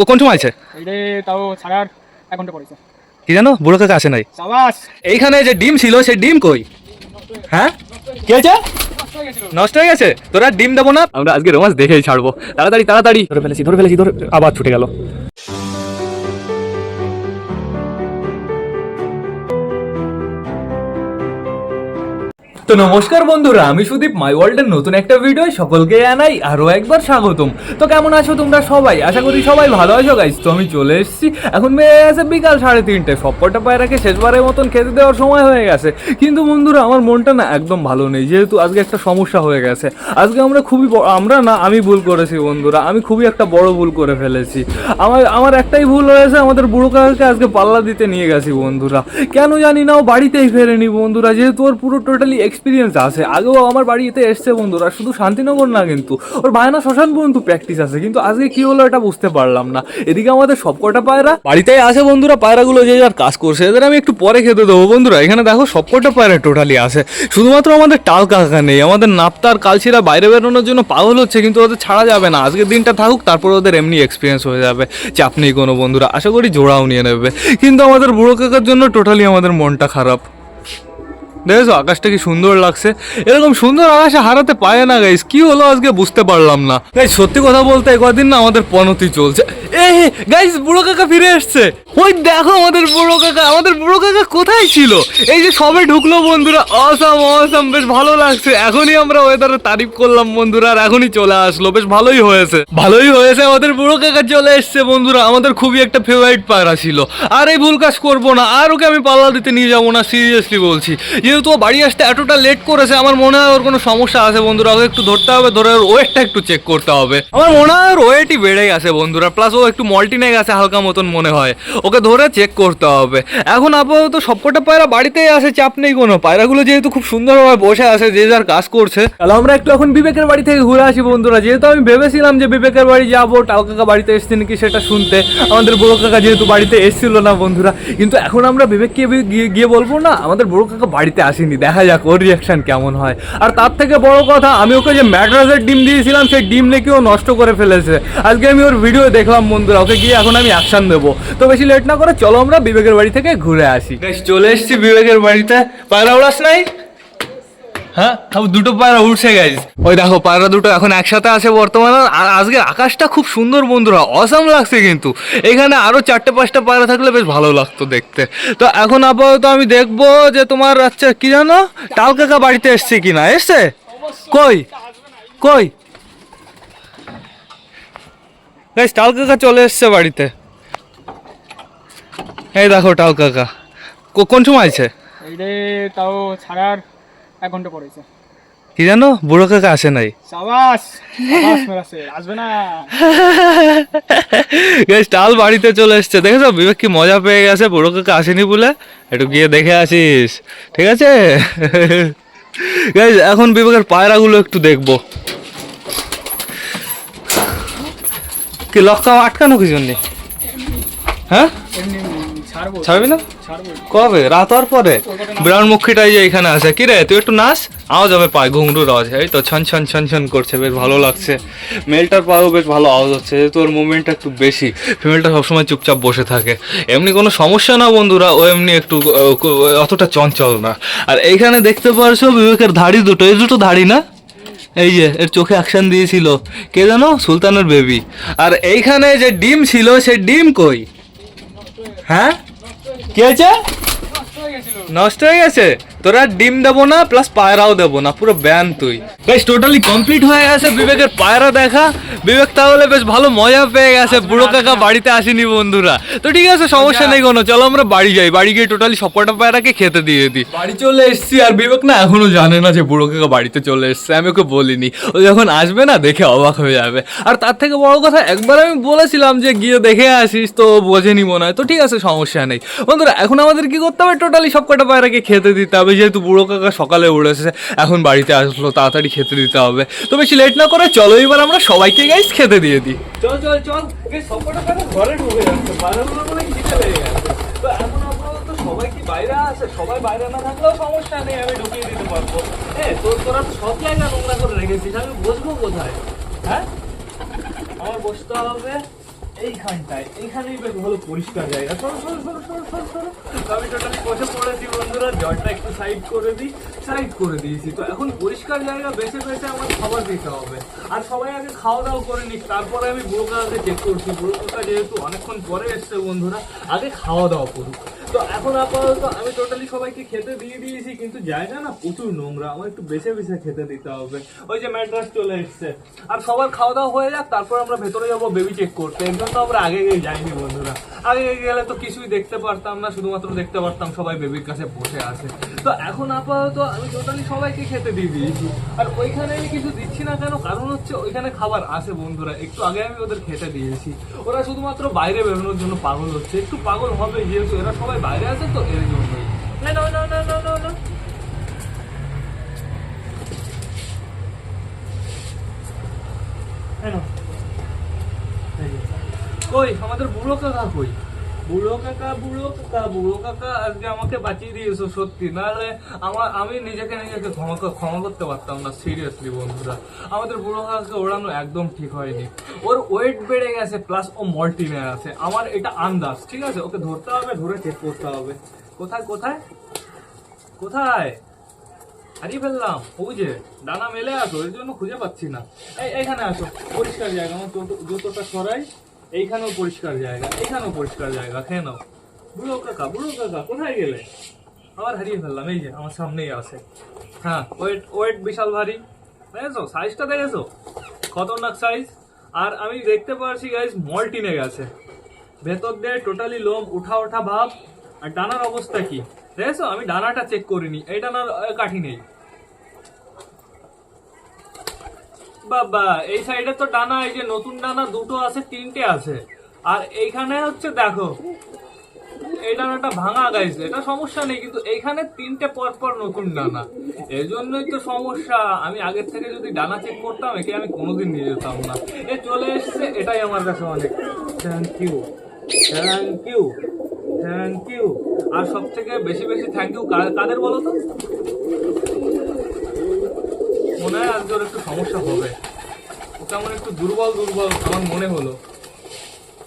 কো- কোন সময় আছে? তাও সাড়ে আট এক ঘণ্টা পড়েছে কি জানো? বুড়ো কাকা আসে নাই। এইখানে যে ডিম ছিল সেই ডিম কই? হ্যাঁ? কি হয়েছে? নষ্ট হয়ে গেছে? তোরা ডিম দেবো না? আমরা আজকে রোমাস দেখেই ছাড়বো। তাড়াতাড়ি তাড়াতাড়ি। ধরে ফেলেছি ধরে ফেলেছি ধরে আবার ছুটে গেল। তো নমস্কার বন্ধুরা, আমি সুদীপ মাই ওয়ার্ল্ডের নতুন একটা ভিডিও সকলকে জানাই আরও একবার স্বাগতম। তো কেমন আছো তোমরা সবাই? আশা করি সবাই ভালো আছো গাইস তো আমি চলে এসেছি। এখন বেড়ে গেছে বিকাল সাড়ে তিনটে। সবকটা পায়রাকে শেষবারের মতন খেতে দেওয়ার সময় হয়ে গেছে। কিন্তু বন্ধুরা, আমার মনটা না একদম ভালো নেই। যেহেতু আজকে একটা সমস্যা হয়ে গেছে। আজকে আমরা খুবই আমরা না, আমি ভুল করেছি বন্ধুরা। আমি খুবই একটা বড় ভুল করে ফেলেছি। আমার আমার একটাই ভুল হয়েছে, আমাদের বুড়ো কাকাকে আজকে পাল্লা দিতে নিয়ে গেছি বন্ধুরা। কেন জানি না, ও বাড়িতেই ফেরেনি বন্ধুরা। যেহেতু ওর পুরো টোটালি এক্সপিরিয়েন্স আছে। আগেও আমার বাড়িতে এসছে বন্ধুরা, শুধু শান্তিনগর না কিন্তু। ওর বায়না শ্মশান পর্যন্ত প্র্যাকটিস আছে, কিন্তু আজকে কি হলো এটা বুঝতে পারলাম না। এদিকে আমাদের সবকটা পায়রা। বাড়িতেই আছে বন্ধুরা, পায়রাগুলো যে যার কাজ করছে। এদের আমি একটু পরে খেতে দেবো বন্ধুরা। এখানে দেখো সবকটা পায়রা টোটালি আছে। শুধুমাত্র আমাদের টাল কাকা নেই, আমাদের নাপ্তার কালচিরা বাইরে বেরোনোর জন্য পাগল হচ্ছে, কিন্তু ওদের ছাড়া যাবে না। আজকের দিনটা থাকুক, তারপর ওদের এমনি এক্সপিরিয়েন্স হয়ে যাবে। চাপ নেই কোনো বন্ধুরা, আশা করি জোড়াও নিয়ে নেবে। কিন্তু আমাদের বুড়ো কাকার জন্য টোটালি আমাদের মনটা খারাপ। দেখেছ, আকাশটা কি সুন্দর লাগছে? এরকম সুন্দর আকাশে হারাতে পারে না গাইস কি হলো আজকে বুঝতে পারলাম না। গাইস সত্যি কথা বলতে কদিন না আমাদের পনতি চলছে। এ গাইস বুড়ো কাকা ফিরে এসছে। ওই দেখো আমাদের বুড়ো কাকা, আমাদের বুড়ো কাকা কোথায় ছিল? এই যে সবে ঢুকলো বন্ধুরা অসাম অসাম বেশ ভালো লাগছে। এখনই আমরা ওয়েদারে তারিফ করলাম বন্ধুরা, আর এখনই চলে আসলো। বেশ ভালোই হয়েছে। ভালোই হয়েছে, আমাদের বুড়ো কাকা চলে এসছে বন্ধুরা। আমাদের খুবই একটা ফেভারিট পায়রা ছিল। আর এই ভুল কাজ করব না, আর ওকে আমি পাল্লা দিতে নিয়ে যাব না সিরিয়াসলি বলছি। যেহেতু বাড়ি আসতে এতটা লেট করেছে, আমার মনে হয় ওর কোনো সমস্যা আছে বন্ধুরা। ওকে একটু ধরতে হবে, ধরে ওর ওয়েটটা একটু চেক করতে হবে। আমার মনে হয় ওর ওয়েটই বেড়ে গেছে বন্ধুরা প্লাস ও একটু মল্টিনে গেছে হালকা মতন মনে হয়। ওকে ধরে চেক করতে হবে। এখন আপাতত সবকটা পায়রা বাড়িতেই আসে চাপ নেই কোনো। পায়রাগুলো যেহেতু খুব সুন্দরভাবে বসে আছে, যে যার কাজ করছে। তাহলে আমরা একটু এখন বিবেকের বাড়ি থেকে ঘুরে আসি বন্ধুরা। যেহেতু আমি ভেবেছিলাম যে বিবেকের বাড়ি যাব, টাল কাকা বাড়িতে এসছে নাকি সেটা শুনতে। আমাদের বড় কাকা যেহেতু বাড়িতে এসেছিল না বন্ধুরা, কিন্তু এখন আমরা বিবেককে গিয়ে বলব না, আমাদের বড় কাকা বাড়িতে আসেনি। দেখা যাক ওর রিয়াকশন কেমন হয়। আর তার থেকে বড় কথা, আমি ওকে যে ম্যাড্রাসের ডিম দিয়েছিলাম, সেই ডিম নাকি ও নষ্ট করে ফেলেছে। আজকে আমি ওর ভিডিও দেখলাম বন্ধুরা, ওকে গিয়ে এখন আমি অ্যাকশান দেবো। তো বেশি লেট না করে চলো আমরা বিবেকের বাড়ি থেকে ঘুরে আসি। চলে এসেছি বিবেকের বাড়িতে। পায়রা উড়াস নাই? হ্যাঁ? দুটো পায়রা উঠছে গাইজ ওই দেখো, পায়রা দুটো এখন একসাথে আছে বর্তমানে, আর আজকের আকাশটা খুব সুন্দর বন্ধুরা অসাম লাগছে কিন্তু। এখানে আরও চারটে পাঁচটা পায়রা থাকলে বেশ ভালো লাগতো দেখতে। তো এখন আপাতত আমি দেখব যে তোমার আচ্ছা কি জানো টাল কাকা বাড়িতে এসছে কিনা, এসছে? কই? কই? গাইজ টাল কাকা চলে এসছে বাড়িতে। এই দেখো টাল কাকা কোন সময় আছে? এইটা তাও আট এক ঘণ্টা পড়েছে কি জানো? বুড়ো কাকা আসে নাই। সাবাস! আসবে না। গাইস টাল বাড়িতে চলে এসছে। দেখেছ? বিবেক কি মজা পেয়ে গেছে বুড়ো কাকা আসেনি বলে। একটু গিয়ে দেখে আসিস। ঠিক আছে? গাইস এখন বিবেকের পায়রাগুলো একটু দেখব। কি লক্কা আটকানো কি জন্যে? হ্যাঁ? ছাড়বো না? কবে? রাত হওয়ার পরে ব্রাউন মুখিটাই যে এখানে আছে। কি রে তুই একটু নাচ? আওয়াজ হবে পায় ঘুংরুর আওয়াজ এই তো ছন ছন ছন ছন করছে বেশ ভালো লাগছে। মেলটার পায়েও বেশ ভালো আওয়াজ হচ্ছে যেহেতু ওর মুভমেন্টটা একটু বেশি। ফিমেলটা সবসময় চুপচাপ বসে থাকে। এমনি কোনো সমস্যা না বন্ধুরা ও এমনি একটু অতটা চঞ্চল না। আর এইখানে দেখতে পারছ বিবেকের ধাড়ি দুটো। এই দুটো ধাড়ি না? এই যে এর চোখে অ্যাকশন দিয়েছিল। কে জানো? সুলতানের বেবি আর এইখানে যে ডিম ছিল সেই ডিম কই? হ্যাঁ? কি হয়েছে? নষ্ট হয়ে গেছে? তোরা ডিম দেবো না প্লাস পায়রাও দেবো না পুরো ব্যান তুই। বেশ টোটালি কমপ্লিট হয়ে গেছে বিবেকের পায়রা দেখা। বিবেক তাহলে বেশ ভালো মজা পেয়ে গেছে বুড়ো কাকা বাড়িতে আসেনি বন্ধুরা। তো ঠিক আছে সমস্যা নেই কোনো চলো আমরা বাড়ি যাই। বাড়ি গিয়ে টোটালি সবকটা পায়রাকে খেতে দিয়ে দিই। বাড়ি চলে এসেছি আর বিবেক না এখনও জানে না যে বুড়ো কাকা বাড়িতে চলে এসছে আমি ওকে বলিনি। ও যখন আসবে না দেখে অবাক হয়ে যাবে। আর তার থেকে বড় কথা একবার আমি বলেছিলাম যে গিয়ে দেখে আসিস তো বোঝেনি মনে হয়। তো ঠিক আছে সমস্যা নেই। বন্ধুরা এখন আমাদের কি করতে হবে? টোটালি সব কটা পায়রাকে খেতে দিতে হবে। যেহেতু বুড়ো কাকা সকালে উড়েছে এখন বাড়িতে আসলো, তাড়াতাড়ি খেতে দিতে হবে। তো বেশি লেট না করে চলো, এবার আমরা সবাইকে গাইস খেতে দিয়ে দিই। চল চল চল। সবাই কি বাইরে আছে? সবাই বাইরে না থাকলেও সমস্যা নেই, আমি ঢুকিয়ে দিতে পারব। হ্যাঁ তোর, তোরা সব জায়গা নোংরা করে রেখেছিস, আমি বসবো কোথায়? হ্যাঁ? আমার বসতে হবে। এইখানটায়। এইখানেই বেশ ভালো পরিষ্কার জায়গা। সরো সরো সরো সরো সরো সরো আমি টোটালি বসে পড়েছি বন্ধুরা, জলটা একটু সাইড করে দিই সাইড করে দিয়েছি। তো এখন পরিষ্কার জায়গা, বেছে বেছে আমার খাবার দিতে হবে। আর সবাই আগে খাওয়া দাওয়া করে নিক, তারপরে আমি বুড়ো কাকাকে চেক করছি। বুড়ো কাকা যেহেতু অনেকক্ষণ পরে এসছে বন্ধুরা, আগে খাওয়া দাওয়া করুক। তো এখন আপাতত আমি টোটালি সবাইকে খেতে দিয়ে দিয়েছি, কিন্তু জায়গা না প্রচুর নোংরা। আমার একটু বেছে বেছে খেতে দিতে হবে। ওই যে ম্যাড্রাস চলে এসছে। আর সবার খাওয়া দাওয়া হয়ে যাক, তারপর আমরা ভেতরে যাব বেবি চেক করতে। এর জন্য আমরা আগে গিয়ে যাইনি বন্ধুরা। আগে গেলে তো কিছুই দেখতে পারতাম না, শুধুমাত্র দেখতে পারতাম সবাই বেবির কাছে বসে আছে। তো এখন আপাতত আমি টোটালি সবাইকে খেতে দিয়ে দিয়েছি। আর ওইখানে আমি কিছু দিচ্ছি না কেন? কারণ হচ্ছে ওইখানে খাবার আছে বন্ধুরা। একটু আগে আমি ওদের খেতে দিয়েছি। ওরা শুধুমাত্র বাইরে বেরোনোর জন্য পাগল হচ্ছে। একটু পাগল হবে যেহেতু এরা সবাই বাইরে আছে তো? এর জন্যই না না না না না না। কই আমাদের বুড়ো কাকা কই? বুড়ো কাকা বুড়ো কাকা বুড়ো কাকা, আজকে আমাকে বাঁচিয়ে দিয়েছ, সত্যি। নাহলে আমার, আমি নিজেকে নিজেকে ক্ষমা ক্ষমা করতে পারতাম না সিরিয়াসলি বন্ধুরা। আমাদের বুড়ো কাকাকে ওড়ানো একদম ঠিক হয়নি। ওর ওয়েট বেড়ে গেছে প্লাস ও মল্টিনে আছে। আমার এটা আন্দাজ, ঠিক আছে? ওকে ধরতে হবে, ধরে চেক করতে হবে। কোথায় কোথায়? কোথায়? হারিয়ে ফেললাম। যে ডানা মেলে আসো এর জন্য খুঁজে পাচ্ছি না। এই, এইখানে আসো। পরিষ্কার জায়গা, আমার জুতো- জুতোটা সরাই। এইখানেও পরিষ্কার জায়গা, এইখানেও পরিষ্কার জায়গা, খেয়ে নাও। বুড়ো কাকা বুড়ো কাকা, কোথায় গেলে? আবার হারিয়ে ফেললাম, এই যে আমার সামনেই আছে। হ্যাঁ ওয়েট ওয়েট বিশাল ভারী। দেখেছ? সাইজটা দেখেছ? খতরনাক সাইজ আর আমি দেখতে পাচ্ছি গাইজ মল্টিনে গেছে। ভেতর দিয়ে টোটালি লোম, উঠা ওঠা ভাব। আর ডানার অবস্থা কি? দেখেছ? আমি ডানাটা চেক করিনি। এই ডানার কাঠি নেই। বাবা, এই সাইডে তো ডানা, এই যে নতুন ডানা দুটো আছে, তিনটে আছে। আর এইখানে হচ্ছে, দেখো, এই ডানাটা ভাঙা গাইছে এটা সমস্যা নেই, কিন্তু এইখানে তিনটে পর পর নতুন ডানা। এই জন্যই তো সমস্যা। আমি আগের থেকে যদি ডানা চেক করতাম, একে আমি কোনোদিন নিয়ে যেতাম না। এ, চলে এসছে, এটাই আমার কাছে অনেক। Thank you thank you thank you আর সব থেকে বেশি বেশি থ্যাংক ইউ কাদের বলো তো? মনে হয় আজকে ওর একটু সমস্যা হবে। ওকে আমার একটু দুর্বল দুর্বল, আমার মনে হলো।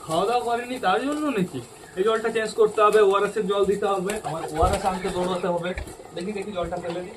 খাওয়া দাওয়া করেনি, তার জন্য নাকি এই জলটা চেঞ্জ করতে হবে ওআরএস এর জল দিতে হবে, আমার ওআরএস আনতে দৌড়াতে হবে। দেখি দেখি জলটা ফেলে দিই।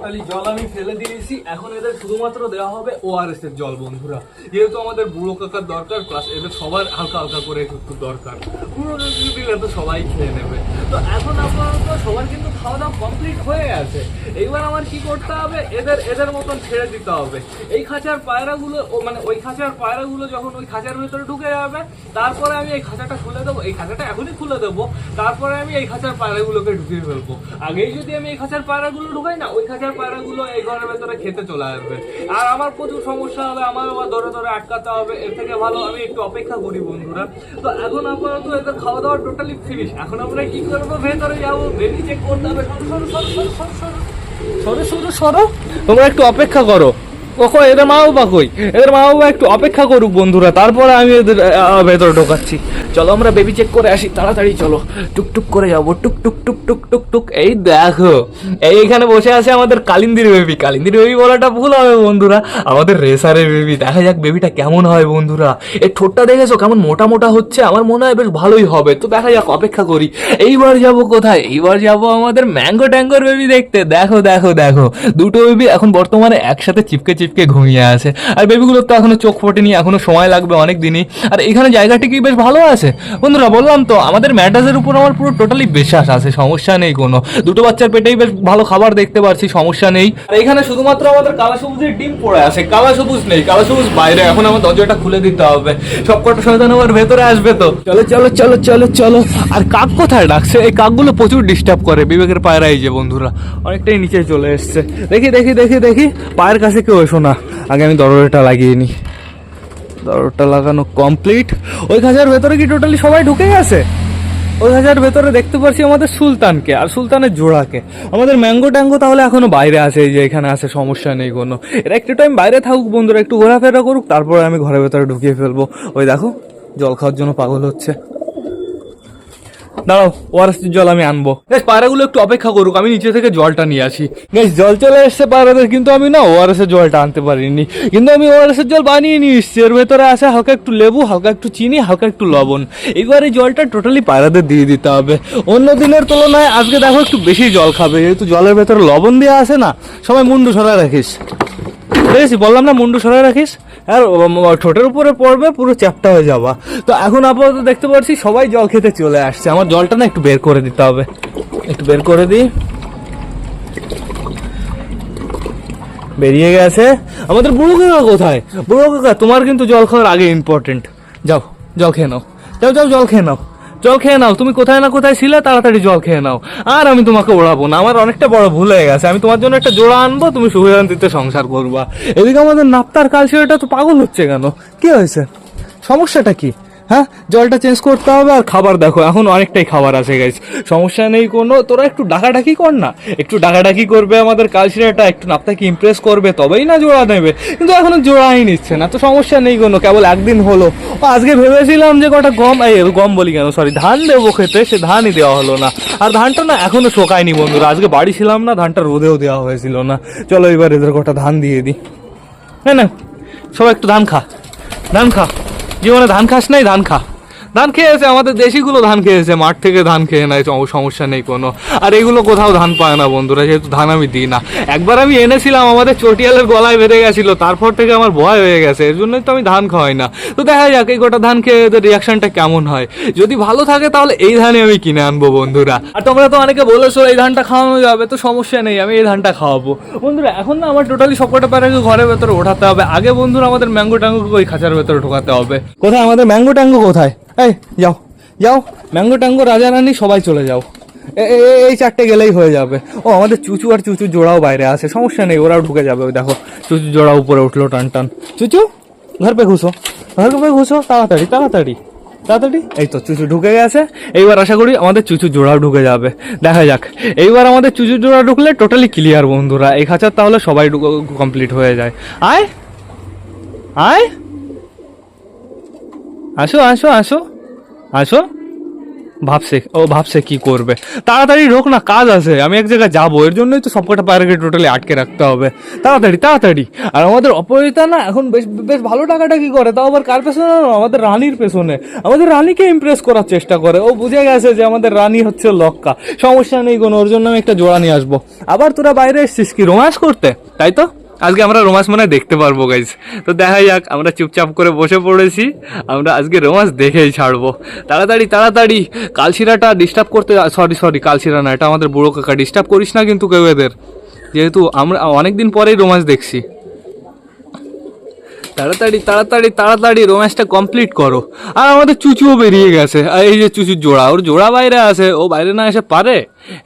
টোটালি জল আমি ফেলে দিয়েছি। এখন এদের শুধুমাত্র দেওয়া হবে ওআরএস এর জল, বন্ধুরা। যেহেতু আমাদের বুড়ো কাকার দরকার প্লাস এদের সবার হালকা হালকা করে একটু দরকার। বুড়ো দিলে তো সবাই খেয়ে নেবে। তো এখন আপাতত সবার কিন্তু খাওয়া দাওয়া কমপ্লিট হয়ে গেছে। এইবার আমার কি করতে হবে? এদের এদের মতন ছেড়ে দিতে হবে। এই খাঁচার পায়রাগুলো, ও মানে ওই খাঁচার পায়রাগুলো যখন ওই খাঁচার ভিতরে ঢুকে যাবে, তারপরে আমি এই খাঁচাটা খুলে দেবো। এই খাঁচাটা এখনই খুলে দেবো। তারপরে আমি এই খাঁচার পায়রাগুলোকে ঢুকিয়ে ফেলব। আগেই যদি আমি এই খাঁচার পায়রাগুলো ঢুকাই না, ওই খাঁচার পায়রাগুলো এই ঘরের ভেতরে খেতে চলে আসবে। আর আমার প্রচুর সমস্যা হবে আমার আবার ধরে ধরে আটকাতে হবে। এর থেকে ভালো আমি একটু অপেক্ষা করি বন্ধুরা। তো এখন আপাতত এদের খাওয়া দাওয়া টোটালি ফিনিশ এখন আমরা কি করব? ভেতরে যাব বেবি চেক করতে হবে সরো সরো সরো সরো সরো। সরো সরো সরো। তোমরা একটু অপেক্ষা করো। কখন এদের মা বাবা কই? এদের মা বাবা একটু অপেক্ষা করুক বন্ধুরা, তারপরে আমি এদের ভেতরে ঢোকাচ্ছি। চলো, আমরা বেবি চেক করে আসি, তাড়াতাড়ি চলো। টুক টুক করে যাব, টুক টুক টুক টুক টুক টুক। এই দেখো, এই এখানে বসে আছে আমাদের কালিন্দির বেবি কালিন্দির বেবি বলাটা ভুল হবে বন্ধুরা, আমাদের রেসারের বেবি দেখা যাক বেবিটা কেমন হয় বন্ধুরা। এই ঠোঁটটা দেখেছ কেমন মোটা মোটা হচ্ছে? আমার মনে হয় বেশ ভালোই হবে। তো দেখা যাক, অপেক্ষা করি। এইবার যাব কোথায়? এইবার যাব আমাদের ম্যাঙ্গো ট্যাঙ্গোর বেবি দেখতে। দেখো দেখো দেখো। দুটো বেবি এখন বর্তমানে একসাথে চিপকে চিপকে ঘুমিয়ে আছে। আর বেবিগুলোর তো এখনও চোখ ফোটেনি, এখনও সময় লাগবে অনেক দিনই আর এখানে জায়গাটি কি বেশ ভালো আছে? বন্ধুরা, বললাম তো, আমাদের ম্যাটাসের উপর আমার পুরো টোটালি বিশ্বাস আছে, সমস্যা নেই কোনো। দুটো বাচ্চার পেটেই বেশ ভালো খাবার দেখতে পারছি, সমস্যা নেই। আর এখানে শুধুমাত্র আমাদের কালা সবুজের ডিম পড়ে আছে কালা সবুজ নেই কালা সবুজ বাইরে, এখন আমার দরজাটা খুলে দিতে হবে। সব কটা শয়তান আমার ভেতরে আসবে তো। চলো চলো চলো চলো চলো। আর কাক কোথায় ডাকছে? এই কাকগুলো প্রচুর ডিস্টার্ব করে, বিবেকের পায়রা এই যে বন্ধুরা, অনেকটাই নিচে চলে এসছে। দেখি দেখি দেখি দেখি, পায়ের কাছে কেউ এসো না আগে আমি দরজাটা লাগিয়ে নিই দরজাটা লাগানো কমপ্লিট ওই খাঁচার ভেতরে কি টোটালি সবাই ঢুকে গেছে? ওই খাঁচার ভেতরে দেখতে পাচ্ছি আমাদের সুলতানকে আর সুলতানের জোড়াকে। আমাদের ম্যাঙ্গো ট্যাঙ্গো তাহলে এখনও বাইরে আছে, এই যে এখানে আছে, সমস্যা নেই কোনো। এরা একটু টাইম বাইরে থাকুক বন্ধুরা, একটু ঘোরাফেরা করুক, তারপরে আমি ঘরের ভেতরে ঢুকিয়ে ফেলব। ওই দেখো, জল খাওয়ার জন্য পাগল হচ্ছে। দাঁড়াও ওআরএস জল আমি আনব। গাইস পায়রাগুলো একটু অপেক্ষা করুক, আমি নিচে থেকে জলটা নিয়ে আসি। গাইস জল চলে এসছে পায়রাদের, কিন্তু আমি না ওআরএস এর জলটা আনতে পারিনি। কিন্তু আমি ওআরএস এর জল বানিয়ে নিয়ে এসছি। এর ভেতরে আছে হালকা একটু লেবু, হালকা একটু চিনি, হালকা একটু লবণ। এবার এই জলটা টোটালি পায়রাদের দিয়ে দিতে হবে। অন্য দিনের তুলনায় আজকে দেখো একটু বেশি জল খাবে, যেহেতু জলের ভেতরে লবণ দেওয়া আছে না, সবাই মুন্ডু সরাই রাখিস। দেখেছি বললাম না, মুন্ডু সরাই রাখিস। আর ঠোঁটের উপরে পড়বে, পুরো চ্যাপটা হয়ে যাবা। তো এখন আপাতত দেখতে পাচ্ছি, সবাই জল খেতে চলে আসছে। আমার জলটা না একটু বের করে দিতে হবে। একটু বের করে দিই। বেরিয়ে গেছে। আমাদের বুড়ো কাকা কোথায়? বুড়ো কাকা, তোমার কিন্তু জল খাওয়ার আগে ইম্পর্টেন্ট যাও, জল খেয়ে নাও। যাও যাও, জল খেয়ে নাও। জল খেয়ে নাও, তুমি কোথায় না কোথায় ছিলে তাড়াতাড়ি জল খেয়ে নাও। আর আমি তোমাকে ওড়াবো না, আমার অনেকটা বড় ভুল হয়ে গেছে। আমি তোমার জন্য একটা জোড়া আনব, তুমি সুবিধান্তিতে সংসার করবা। এদিকে আমাদের নাপ্তার কাল কালচারটা তো পাগল হচ্ছে কেন? কি হয়েছে? সমস্যাটা কি? হ্যাঁ জলটা চেঞ্জ করতে হবে আর খাবার দেখো, এখন অনেকটাই খাবার আছে গাইস সমস্যা নেই কোনো, তোরা একটু ডাকাডাকি কর না। একটু ডাকাডাকি করবে আমাদের কালচারটা একটু নাপতাকে ইমপ্রেস করবে, তবেই না জোড়া নেবে। কিন্তু এখনও জোড়াই নিচ্ছে না, তো সমস্যা নেই কোনো, কেবল একদিন হলো। আজকে ভেবেছিলাম যে কটা গম, এই গম বলি কেন সরি ধান দেবো খেতে, সে ধানই দেওয়া হলো না। আর ধানটা না এখনও শোকায়নি বন্ধুরা, আজকে বাড়ি ছিলাম না, ধানটা রোদেও দেওয়া হয়েছিল না। চলো এবার এদের কটা ধান দিয়ে দিই। না না, সবাই একটু ধান খা ধান খা। জীবনে ধান খাস নাই ধান খা। ধান খেয়েছে, আমাদের দেশিগুলো ধান খেয়েছে, মাঠ থেকে ধান খেয়ে নেয় সমস্যা নেই কোনো। আর এগুলো কোথাও ধান পায় না বন্ধুরা যেহেতু ধান আমি দিই না। একবার আমি এনেছিলাম, আমাদের চটিয়ালের গলায় বেঁধে গেছিল, তারপর থেকে আমার ভয় হয়ে গেছে, এর জন্যই তো আমি ধান খাওয়াই না। তো দেখা যাক, এই গোটা ধান খেয়ে এদের রিয়াকশনটা কেমন হয়। যদি ভালো থাকে, তাহলে এই ধানে আমি কিনে আনব বন্ধুরা। আর তোমরা তো অনেকে বলেছ, এই ধানটা খাওয়ানো যাবে, তো সমস্যা নেই, আমি এই ধানটা খাওয়াবো। বন্ধুরা, এখন না আমার টোটালি সবকটা প্যারাকে ঘরের ভেতরে ওঠাতে হবে। আগে বন্ধুরা আমাদের ম্যাঙ্গো ট্যাঙ্গো ওই খাঁচার ভেতরে ঢোকাতে হবে। কোথায়? আমাদের ম্যাঙ্গো ট্যাঙ্গো কোথায়? এই, যাও যাও। ম্যাঙ্গো ট্যাঙ্গো, রাজা রানী, সবাই চলে যাও। এই চারটে গেলেই হয়ে যাবে। ও, আমাদের চুচু আর চুচু জোড়াও বাইরে আছে, সমস্যা নেই, ওরাও ঢুকে যাবে, ওই দেখো, চুচু জোড়া উপরে উঠল, টান টান। চুচু, ঘর পে ঘুষো, ঘর পে ঘুষো, তাড়াতাড়ি তাড়াতাড়ি তাড়াতাড়ি। এই তো চুচু ঢুকে গেছে, এইবার আশা করি আমাদের চুচু জোড়াও ঢুকে যাবে। দেখা যাক, এইবার আমাদের চুচু জোড়া ঢুকলে টোটালি ক্লিয়ার বন্ধুরা, এই খাঁচার তাহলে সবাই কমপ্লিট হয়ে যায়। আয় আয়। আসো আসো আসো। আসো। ভাবছে, ও ভাবছে কি করবে। তাড়াতাড়ি ঢোক না, কাজ আছে। আমি এক জায়গায় যাব। এর জন্যই তো সবকটা পায়রাকে টোটালি আটকে রাখতে হবে। তাড়াতাড়ি তাড়াতাড়ি। আর আমাদের অপরিতা না, এখন বেশ বেশ ভালো টাকাটা কি করে? তাও আবার কার পেছনে আমাদের রানীর পেছনে। আমাদের রানীকে ইমপ্রেস করার চেষ্টা করে। ও বুঝে গেছে যে আমাদের রানী হচ্ছে লক্কা। সমস্যা নেই কোনো, ওর জন্য আমি একটা জোড়া নিয়ে আসব। আবার তোরা বাইরে এসছিস কি? রোমান্স করতে? তাই তো? আজকে আমরা রোমাস মনে দেখতে পারব গাইজ তো দেখা যাক, আমরা চুপচাপ করে বসে পড়েছি, আমরা আজকে রোমাস দেখেই ছাড়বো। তাড়াতাড়ি তাড়াতাড়ি! কালশিরাটা ডিস্টার্ব করতে সরি সরি কালশিরা না, এটা আমাদের বুড়ো কাকা ডিস্টার্ব করিস না কিন্তু কেউ এদের। যেহেতু আমরা অনেক দিন পরেই রোমাস দেখছি। তাড়াতাড়ি তাড়াতাড়ি তাড়াতাড়ি রোম্যান্সটা কমপ্লিট করো। আর আমাদের চুচুও বেরিয়ে গেছে। আর এই যে চুচুর জোড়া, ওর জোড়া বাইরে আছে, ও বাইরে না এসে পারে?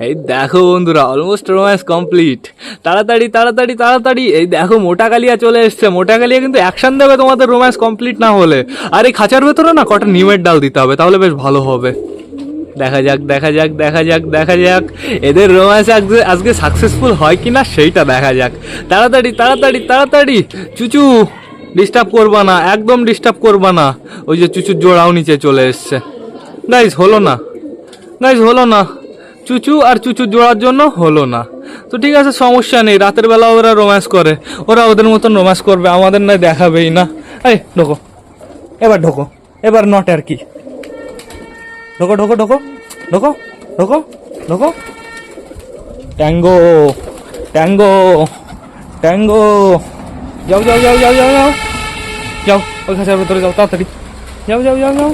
এই দেখো বন্ধুরা অলমোস্ট রোম্যান্স কমপ্লিট তাড়াতাড়ি তাড়াতাড়ি তাড়াতাড়ি, এই দেখো মোটা কালিয়া চলে এসছে। মোটা কালিয়া কিন্তু অ্যাকশন দেবে তোমাদের রোম্যান্স কমপ্লিট না হলে। আর এই খাঁচার ভেতরে না কটা নিমের ডাল দিতে হবে, তাহলে বেশ ভালো হবে। দেখা যাক দেখা যাক দেখা যাক দেখা যাক। এদের রোম্যান্স আজকে আজকে সাকসেসফুল হয় কি না সেইটা দেখা যাক। তাড়াতাড়ি তাড়াতাড়ি তাড়াতাড়ি। চুচু ডিস্টার্ব করবা না, একদম ডিস্টার্ব করবা না। ওই যে চুচুর জোড়াও নিচে চলে এসছে। গাইজ হলো না। গাইজ হলো না। চুচু আর চুচুর জোড়ার জন্য হলো না। তো ঠিক আছে, সমস্যা নেই। রাতের বেলা ওরা রোম্যান্স করে। ওরা ওদের মতন রোম্যান্স করবে। আমাদের না দেখাবেই না। এই, ঢোকো। এবার ঢোকো। এবার নট আর কি। ঢোকো ঢোকো ঢোকো। ঢোকো ঢোকো ঢোকো। ট্যাঙ্গো ট্যাঙ্গো ট্যাঙ্গো যাও যাও যাও যাও যাও যাও। যাও, ওই খাঁচার ভেতরে যাও, তাড়াতাড়ি। যাও যাও যাও যাও।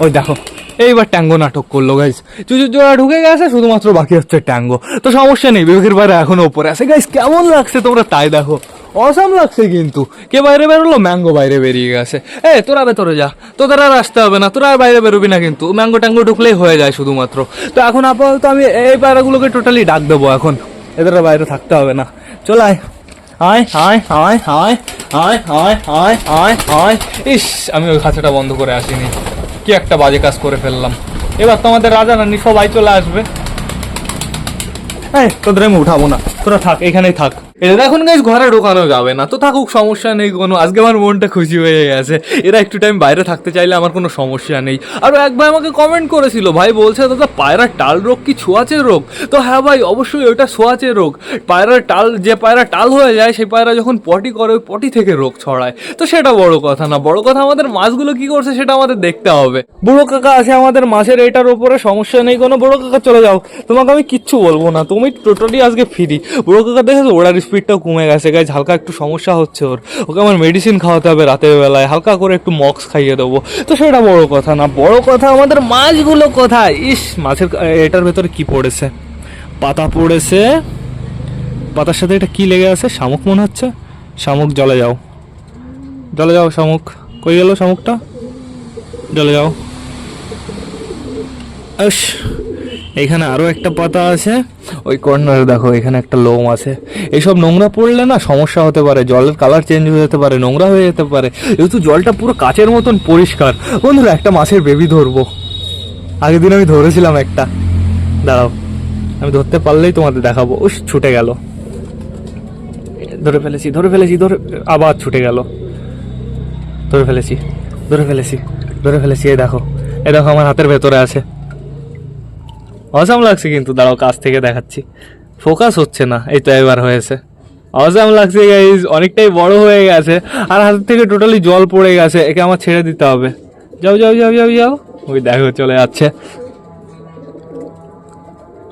ওই দেখো, এইবার ট্যাঙ্গো নাটক করল গাইস চুচুর জোড়া ঢুকে গেছে, শুধুমাত্র বাকি হচ্ছে ট্যাঙ্গো। তো সমস্যা নেই, বিবেকের বাইরে এখনও ওপরে আছে। গাইস কেমন লাগছে তোমরা তাই দেখো। অসাম লাগছে কিন্তু। কে বাইরে বেরোলো? ম্যাঙ্গো বাইরে বেরিয়ে গেছে। এ, তোরা ভেতরে যা। তোদের আর আসতে হবে না। তোরা আর বাইরে বেরোবি না কিন্তু। ম্যাঙ্গো ট্যাঙ্গো ঢুকলেই হয়ে যায় শুধুমাত্র। তো এখন আপাতত আমি এই পায়রাগুলোকে টোটালি ডাক দেবো এখন। এদের বাইরে থাকতে হবে না। চল আয় আয় আয় আয় আয় আয় আয় আয় আয় ইস, আমি ওই খাঁচাটা বন্ধ করে আসিনি। কি একটা বাজে কাজ করে ফেললাম। এবার তো আমাদের রাজা রানী সবাই চলে আসবে। হ্যাঁ তোদের আমি উঠাবো না। তোরা থাক, এখানেই থাক। এরা এখন গাইজ ঘরে ঢোকানো যাবে না। তো থাকুক, সমস্যা নেই কোনো। আজকে আমার মনটা খুশি হয়ে গেছে। এরা একটু টাইম বাইরে থাকতে চাইলে আমার কোনো সমস্যা নেই। আর এক ভাই আমাকে কমেন্ট করেছিল, ভাই বলছে, দাদা, পায়রার টাল রোগ কি ছোঁয়াচে রোগ? তো হ্যাঁ ভাই, অবশ্যই ওইটা ছোঁয়াচে রোগ। পায়রার টাল, যে পায়রা টাল হয়ে যায়, সেই পায়রা যখন পটি করে, ওই পটি থেকে রোগ ছড়ায়। তো সেটা বড় কথা না। বড় কথা আমাদের মাছগুলো কি করছে, সেটা আমাদের দেখতে হবে। বুড়ো কাকা আছে আমাদের মাছের এটার উপরে, সমস্যা নেই কোনো। বুড়ো কাকা, চলে যাও। তোমাকে আমি কিচ্ছু বলব না। তুমি টোটালি আজকে ফ্রি বুড়ো কাকা দেখেছ, ওড়ার স্পিডটাও কমে গেছে গাইজ হালকা একটু সমস্যা হচ্ছে ওর। ওকে আমার মেডিসিন খাওয়াতে হবে রাতের বেলায় হালকা করে একটু মক্স খাইয়ে দেবো। তো সেটা বড় কথা না, বড় কথা আমাদের মাছগুলো কোথায়? ইস, মাছের এটার ভেতরে কি পড়েছে? পাতা পড়েছে। পাতার সাথে এটা কি লেগে আছে? শামুক মনে হচ্ছে। শামুক, জলে যাও। জলে যাও, শামুক। কই গেল শামুকটা? জলে যাও। আস। এখানে আরও একটা পাতা আছে। ওই কর্নারে দেখো, এখানে একটা লোম আছে। এইসব নোংরা পড়লে না সমস্যা হতে পারে জলের কালার চেঞ্জ হয়ে যেতে পারে, নোংরা হয়ে যেতে পারে। যেহেতু জলটা পুরো কাচের মতন পরিষ্কার। বন্ধুরা, একটা মাছের বেবি ধরবো। আগের দিন আমি ধরেছিলাম একটা। দাঁড়াও, আমি ধরতে পারলেই তোমাদের দেখাবো। উস, ছুটে গেল। ধরে ফেলেছি ধরে ফেলেছি, ধরে, আবার ছুটে গেল। ধরে ফেলেছি ধরে ফেলেছি ধরে ফেলেছি, এই দেখো এই দেখো আমার হাতের ভেতরে আছে। অজাম লাগছে কিন্তু, দাঁড়াও, কাছ থেকে দেখাচ্ছি। ফোকাস হচ্ছে না, এই তো এবার হয়েছে। অজাম লাগছে গাইজ অনেকটাই বড় হয়ে গেছে, আর হাত থেকে টোটালি জল পড়ে গেছে, একে আমার ছেড়ে দিতে হবে। যাও যাও যাও যাও যাও। ওই দেখো, চলে যাচ্ছে।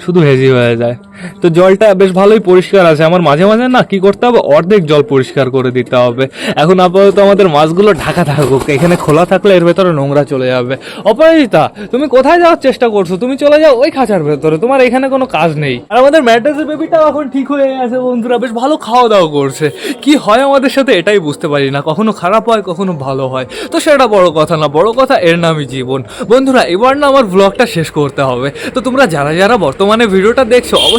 শুধু হেজি হয়ে যায়। তো জলটা বেশ ভালোই পরিষ্কার আছে। আমার মাঝে মাঝে না কি করতে হবে? অর্ধেক জল পরিষ্কার করে দিতে হবে। এখন আপাতত আমাদের মাছগুলো ঢাকা থাকুক। এখানে খোলা থাকলে এর ভেতরে নোংরা চলে যাবে। অপরাজিতা, তুমি কোথায় যাওয়ার চেষ্টা করছ? তুমি চলে যাও ওই খাঁচার ভেতরে। তোমার এখানে কোনো কাজ নেই। আর আমাদের ম্যাড্রাসের বেবিটাও এখন ঠিক হয়ে গেছে বন্ধুরা। বেশ ভালো খাওয়া দাওয়া করছে। কি হয় আমাদের সাথে এটাই বুঝতে পারি না। কখনো খারাপ হয়, কখনো ভালো হয়। তো সেটা বড় কথা না। বড় কথা এর নামই জীবন। বন্ধুরা, এবার না আমার ব্লগটা শেষ করতে হবে। তো তোমরা যারা যারা বর্তমানে ভিডিওটা দেখছ